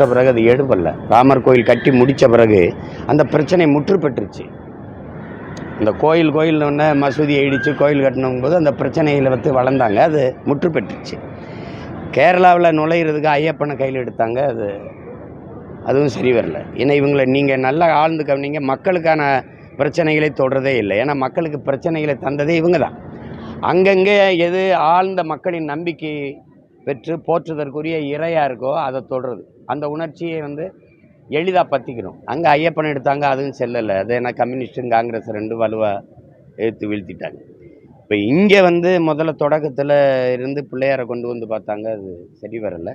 முடித்த பிறகு அது எடுபடல ராமர் கோயில் கட்டி முடித்த பிறகு அந்த பிரச்சனை முற்று பெற்றுச்சு இந்த கோயில் கோயில் ஒன்று மசூதி இடித்து கோயில் கட்டணும் போது அந்த பிரச்சனையில் வந்து வளர்ந்தாங்க அது முற்று பெற்றுச்சு கேரளாவில் நுழையிறதுக்கு ஐயப்பனை கையில் எடுத்தாங்க அது அதுவும் சரி வரல. ஏன்னா இவங்களை நீங்கள் நல்லா ஆழ்ந்து கவனிங்க மக்களுக்கான பிரச்சனைகளை தொடரதே இல்லை. ஏன்னா மக்களுக்கு பிரச்சனைகளை தந்ததே இவங்க தான். அங்கங்கே எது ஆழ்ந்த மக்களின் நம்பிக்கை பெற்று போற்றுதற்குரிய இறையாக இருக்கோ அதை தொடுறது. அந்த உணர்ச்சியை வந்து எளிதாக பற்றிக்கணும் அங்கே ஐயப்பன் எடுத்தாங்க அதுவும் செல்லலை. அது ஏன்னா கம்யூனிஸ்டும் காங்கிரஸ் ரெண்டு வலுவாக எடுத்து வீழ்த்திட்டாங்க. இப்போ இங்கே வந்து முதல்ல தொடக்கத்தில் இருந்து பிள்ளையாரை கொண்டு வந்து பார்த்தாங்க அது சரி வரலை.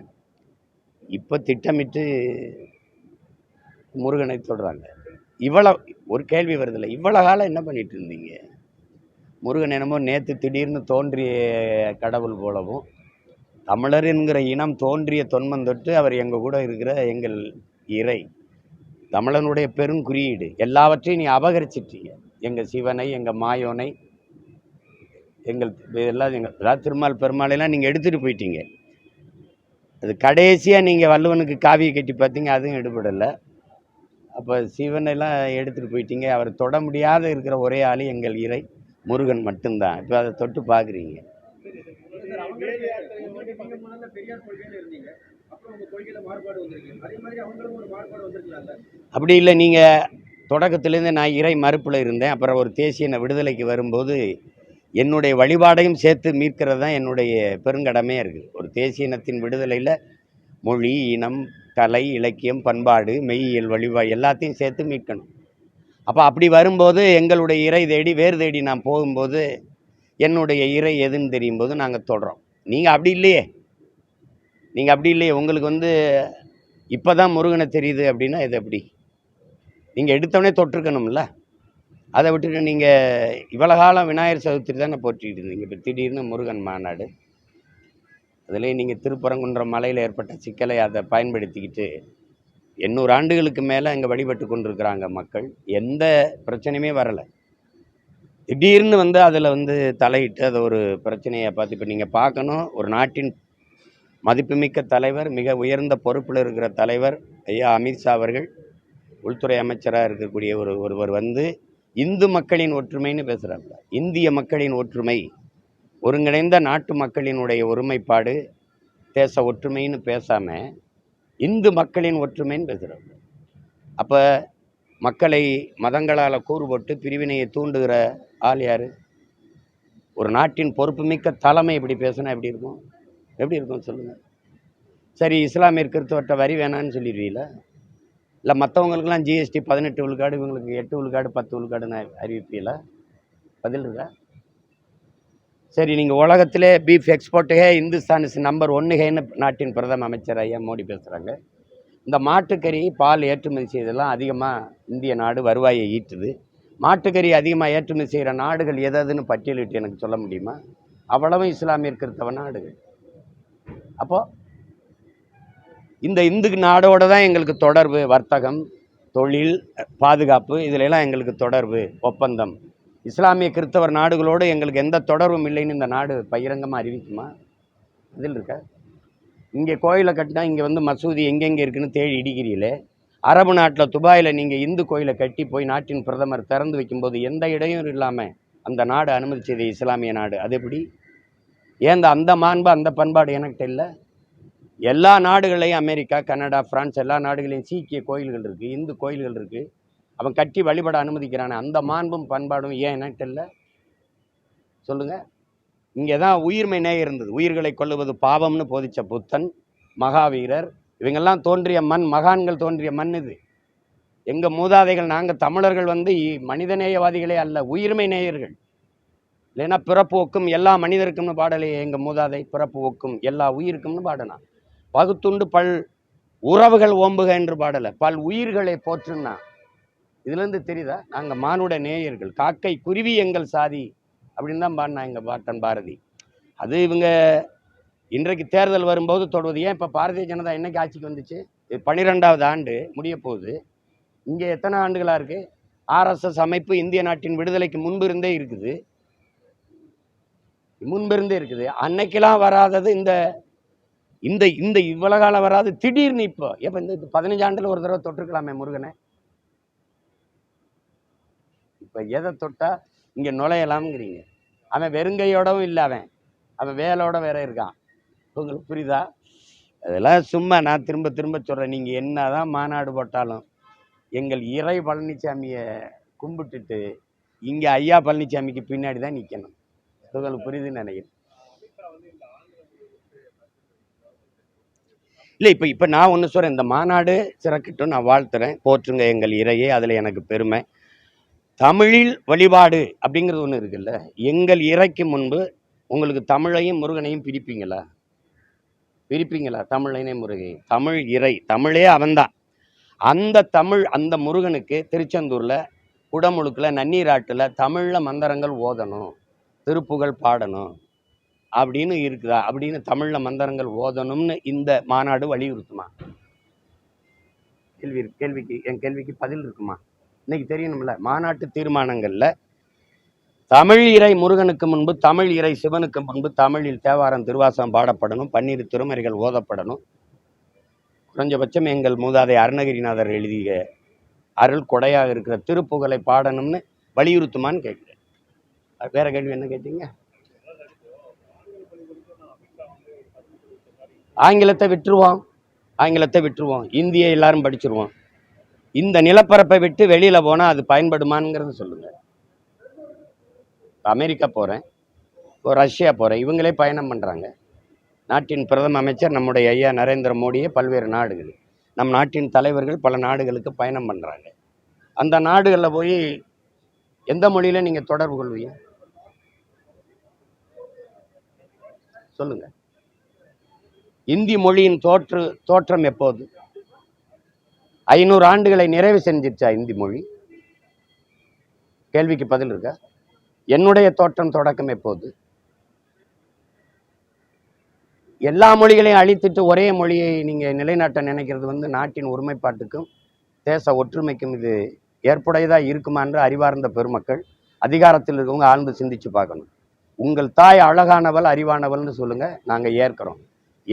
இப்போ திட்டமிட்டு முருகனை சொல்கிறாங்க இவ்வளோ ஒரு கேள்வி வருதில்ல இவ்வளோ காலம் என்ன பண்ணிட்டு இருந்தீங்க? முருகன் என்னமோ நேற்று திடீர்னு தோன்றிய கடவுள் போலவும் தமிழர் என்கிற இனம் தோன்றிய தொன்மம் தொட்டு அவர் எங்கள் கூட இருக்கிற எங்கள் இறை தமிழனுடைய பெருங்குறியீடு எல்லாவற்றையும் நீ அபகரிச்சிட்டீங்க எங்கள் சிவனை எங்கள் மாயோனை எங்கள் எல்லாம் எங்கள் அதாவது திருமால் பெருமாளையெல்லாம் நீங்கள் எடுத்துகிட்டு போயிட்டீங்க. அது கடைசியாக நீங்கள் வள்ளுவனுக்கு காவியை கட்டி பார்த்தீங்க அதுவும் எடுபடலை. அப்போ சிவனெல்லாம் எடுத்துகிட்டு போயிட்டீங்க. அவர் தொட முடியாத இருக்கிற ஒரே ஆள் எங்கள் இறை முருகன் மட்டும்தான். இப்போ அதை தொட்டு பார்க்குறீங்க. அப்படி இல்லை நீங்கள் தொடக்கத்திலேருந்து நான் இறை மறுப்பில் இருந்தேன். அப்புறம் ஒரு தேசிய விடுதலைக்கு வரும்போது என்னுடைய வழிபாடையும் சேர்த்து மீட்கிறது தான் என்னுடைய பெருங்கடமையாக இருக்குது ஒரு தேசிய இனத்தின் விடுதலையில் மொழி இனம் கலை இலக்கியம் பண்பாடு மெய்யியல் வழிபா எல்லாத்தையும் சேர்த்து மீட்கணும். அப்போ அப்படி வரும்போது எங்களுடைய இறை தேடி வேறு தேடி நான் போகும்போது என்னுடைய இறை எதுன்னு தெரியும் போது நாங்கள் தொடுறோம். நீங்கள் அப்படி இல்லையே. நீங்கள் அப்படி இல்லையே. உங்களுக்கு வந்து இப்போ தான் முருகனை தெரியுது அப்படின்னா இது எப்படி நீங்கள் எடுத்தவொடனே தொட்டிருக்கணும்ல. அதை விட்டுட்டு நீங்கள் இவ்வளோ காலம் விநாயகர் சதுர்த்தி தானே போற்றிட்டு இருந்தீங்க. இப்போ திடீர்னு முருகன் மாநாடு. அதுலேயும் நீங்கள் திருப்பரங்குன்றம் மலையில் ஏற்பட்ட சிக்கலை அதை பயன்படுத்திக்கிட்டு எண்ணூறு ஆண்டுகளுக்கு மேலே அங்கே வழிபட்டு கொண்டிருக்கிறாங்க மக்கள். எந்த பிரச்சனையுமே வரலை. திடீர்னு வந்து அதில் வந்து தலையிட்டு அதை ஒரு பிரச்சனையை பார்த்து இப்போ நீங்கள் பார்க்கணும் ஒரு நாட்டின் மதிப்புமிக்க தலைவர் மிக உயர்ந்த பொறுப்பில் இருக்கிற தலைவர் ஐயா அமித்ஷா அவர்கள் உள்துறை அமைச்சராக இருக்கக்கூடிய ஒரு ஒருவர் வந்து இந்து மக்களின் ஒற்றுமைன்னு பேசுகிறாங்க இந்திய மக்களின் ஒற்றுமை ஒருங்கிணைந்த நாட்டு மக்களினுடைய ஒருமைப்பாடு தேச ஒற்றுமைன்னு பேசாமல் இந்து மக்களின் ஒற்றுமைன்னு பேசுகிறாங்க அப்போ மக்களை மதங்களால் கூறு போட்டு பிரிவினையை தூண்டுகிற ஆள் யார்? ஒரு நாட்டின் பொறுப்புமிக்க தலைமை இப்படி பேசினா எப்படி இருக்கும்? எப்படி இருக்கும் சொல்லுங்கள் சரி இஸ்லாமியர் கிறிஸ்தவர்கிட்ட வரி வேணான்னு சொல்லிடுவீங்களா இல்லை மற்றவங்களுக்கெல்லாம் ஜிஎஸ்டி பதினெட்டு விழுக்காடு இவங்களுக்கு எட்டு விழுக்காடு பத்து விழுக்காடுன்னு அறிவிப்பீங்களா? பதில் இருக்கா? சரி நீங்கள் உலகத்திலே பீஃப் எக்ஸ்போர்ட்டுகே இந்துஸ்தான் இஸ் நம்பர் ஒன்னுகேன்னு நாட்டின் பிரதம அமைச்சர் ஐயா மோடி பேசுகிறாங்க இந்த மாட்டுக்கறி பால் ஏற்றுமதி செய்தெல்லாம் அதிகமாக இந்திய நாடு வருவாயை ஈட்டுது. மாட்டுக்கறி அதிகமாக ஏற்றுமதி செய்கிற நாடுகள் எதுன்னு பட்டியலிட்டு எனக்கு சொல்ல முடியுமா? அவ்வளவும் இஸ்லாமிய கிறித்தவ நாடுகள். அப்போது இந்த இந்து நாடோட தான் எங்களுக்கு தொடர்பு வர்த்தகம் தொழில் பாதுகாப்பு இதிலெல்லாம் எங்களுக்கு தொடர்பு ஒப்பந்தம். இஸ்லாமிய கிறித்தவர் நாடுகளோடு எங்களுக்கு எந்த தொடர்பும் இல்லைன்னு இந்த நாடு பகிரங்கமாக அறிவிக்குமா? இதில் இருக்க? இங்கே கோயிலை கட்டினா இங்கே வந்து மசூதி எங்கெங்கே இருக்குன்னு தேடி இடிக்கிறீங்களே? அரபு நாட்டில் துபாயில் நீங்கள் இந்து கோயிலை கட்டி போய் நாட்டின் பிரதமர் திறந்து வைக்கும்போது எந்த இடையும் இல்லாமல் அந்த நாடு அனுமதிச்சது இஸ்லாமிய நாடு. அது எப்படி? ஏன் இந்த அந்த மாண்பு அந்த பண்பாடு எனக்கிட்ட இல்லை? எல்லா நாடுகளையும் அமெரிக்கா கனடா பிரான்ஸ் எல்லா நாடுகளையும் சீக்கிய கோயில்கள் இருக்குது இந்து கோயில்கள் இருக்குது அவன் கட்டி வழிபட அனுமதிக்கிறானே. அந்த மாண்பும் பண்பாடும் ஏன் எனக்கிட்ட இல்லை? சொல்லுங்கள் இங்கே தான் உயிர்மை இருந்தது. உயிர்களை கொள்ளுவது பாவம்னு போதிச்ச புத்தன் மகாவீரர் இவங்கெல்லாம் தோன்றிய மண் மகான்கள் தோன்றிய மண் இது. எங்கள் மூதாதைகள் நாங்கள் தமிழர்கள் வந்து மனிதநேயவாதிகளே அல்ல உயிர்மை நேயர்கள். இல்லைன்னா பிறப்புவோக்கும் எல்லா மனிதருக்கும்னு பாடலையே எங்கள் மூதாதை பிறப்புவோக்கும் எல்லா உயிருக்கும்னு பாடனா பகுத்துண்டு பல் உறவுகள் ஓம்புக என்று பாடலை. பல் உயிர்களை போற்றுன்னா. இதுலேருந்து தெரியுதா? நாங்கள் மானுட நேயர்கள். காக்கை குருவி எங்கள் சாதி. அப்படின்னு தான் பாடினா எங்கள் பாட்டன் பாரதி. அது இவங்க இன்றைக்கு தேர்தல் வரும்போது தொடுவது. ஏன் இப்போ பாரதிய ஜனதா என்னைக்கு ஆட்சிக்கு வந்துச்சு? பன்னிரெண்டாவது ஆண்டு முடிய போகுது. இங்கே எத்தனை ஆண்டுகளாக இருக்குது ஆர்எஸ்எஸ் அமைப்பு இந்திய நாட்டின் விடுதலைக்கு முன்பு இருந்தே இருக்குது. முன்பிருந்தே இருக்குது. அன்னைக்கெல்லாம் வராதது இந்த இந்த இந்த இவ்வளோ காலம் வராது. திடீர்னு இப்போ எப்போ இந்த பதினஞ்சு ஆண்டில் ஒரு தடவை தொட்டிருக்கலாமே முருகனை. இப்போ எதை தொட்டால் இங்கே நுழையலாம்ங்கிறீங்க. அவன் வெறுங்கையோடவும் இல்லை அவன். அவன் வேலோட வேற இருக்கான். உங்களுக்கு புரியுதா? அதெல்லாம் சும்மா நான் திரும்ப திரும்ப சொல்கிறேன் நீங்கள் என்ன தான் மாநாடு போட்டாலும் எங்கள் இறை பழனிசாமியை கும்பிட்டுட்டு இங்கே ஐயா பழனிசாமிக்கு பின்னாடி தான் நிற்கணும் உங்களுக்கு புரியுதுன்னு நினைக்கிறேன். இல்லை இப்போ இப்போ நான் ஒன்று சொல்கிறேன் இந்த மாநாடு சிறக்கட்டும் நான் வாழ்த்துறேன். போற்றுங்க எங்கள் இறையே அதில் எனக்கு பெருமை. தமிழில் வழிபாடு அப்படிங்கிறது ஒன்று இருக்குல்ல? எங்கள் இறைக்கு முன்பு உங்களுக்கு தமிழையும் முருகனையும் பிரிப்பீங்களா? பிரிப்பீங்களா? தமிழனே முருகை. தமிழ் இறை. தமிழே அவன்தான். அந்த தமிழ் அந்த முருகனுக்கு திருச்செந்தூரில் குடமுழுக்கில் நன்னீராட்டில் தமிழில் மந்திரங்கள் ஓதணும். திருப்புகழ் பாடணும். அப்படின்னு இருக்குதா? அப்படின்னு தமிழில் மந்திரங்கள் ஓதணும்னு இந்த மாநாடு வலியுறுத்துமா? கேள்வி கேள்விக்கு என் கேள்விக்கு பதில் இருக்குமா? இன்னைக்கு தெரியணும்ல மாநாட்டு தீர்மானங்களில் தமிழ் இறை முருகனுக்கு முன்பு தமிழ் இறை சிவனுக்கு முன்பு தமிழில் தேவாரம் திருவாசகம் பாடப்படணும் பன்னீர் திருமறைகள் ஓதப்படணும். குறைஞ்சபட்சம் எங்கள் மூதாதை அருணகிரிநாதர் எழுதிய அருள் கொடையாக இருக்கிற திருப்புகழை பாடணும்னு வலியுறுத்துமான்னு கேட்குறேன். வேற கேள்வி என்ன கேட்டீங்க? ஆங்கிலத்தை விட்டுருவோம் ஆங்கிலத்தை விட்டுருவோம் இந்தியை எல்லாரும் படிச்சிருவோம். இந்த நிலப்பரப்பை விட்டு வெளியில் போனால் அது பயன்படுமாங்கிறது சொல்லுங்கள் அமெரிக்கா போகிறேன் இப்போ ரஷ்யா போகிறேன் இவங்களே பயணம் பண்ணுறாங்க நாட்டின் பிரதம அமைச்சர் நம்முடைய ஐயா நரேந்திர மோடியே பல்வேறு நாடுகள். நம் நாட்டின் தலைவர்கள் பல நாடுகளுக்கு பயணம் பண்ணுறாங்க அந்த நாடுகளில் போய் எந்த மொழியில் நீங்கள் தொடர்பு கொள்வீங்க? சொல்லுங்கள் இந்தி மொழியின் தோற்று தோற்றம் எப்போது? ஐநூறு ஆண்டுகளை நிறைவு செஞ்சிருச்சா இந்தி மொழி? கேள்விக்கு பதில் இருக்கா? என்னுடைய தோற்றம் தொடக்கம் எப்போது? எல்லா மொழிகளையும் அழித்துட்டு ஒரே மொழியை நீங்கள் நிலைநாட்ட நினைக்கிறது வந்து நாட்டின் ஒருமைப்பாட்டுக்கும் தேச ஒற்றுமைக்கும் இது ஏற்புடையதாக இருக்குமா என்று அறிவார்ந்த பெருமக்கள் அதிகாரத்தில் இருக்கவங்க ஆழ்ந்து சிந்திச்சு பார்க்கணும். உங்கள் தாய் அழகானவள் அறிவானவள்னு சொல்லுங்கள் நாங்கள் ஏற்கிறோம்.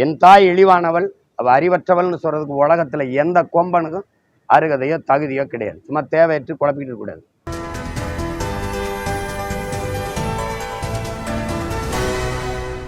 என் தாய் இழிவானவள் அவ அறிவற்றவள்னு சொல்கிறதுக்கு உலகத்தில் எந்த கொம்பனுக்கும் அருகதையோ தகுதியோ கிடையாது. சும்மா தேவையற்று குழப்பிக்கிட்டு இருக்கக்கூடாது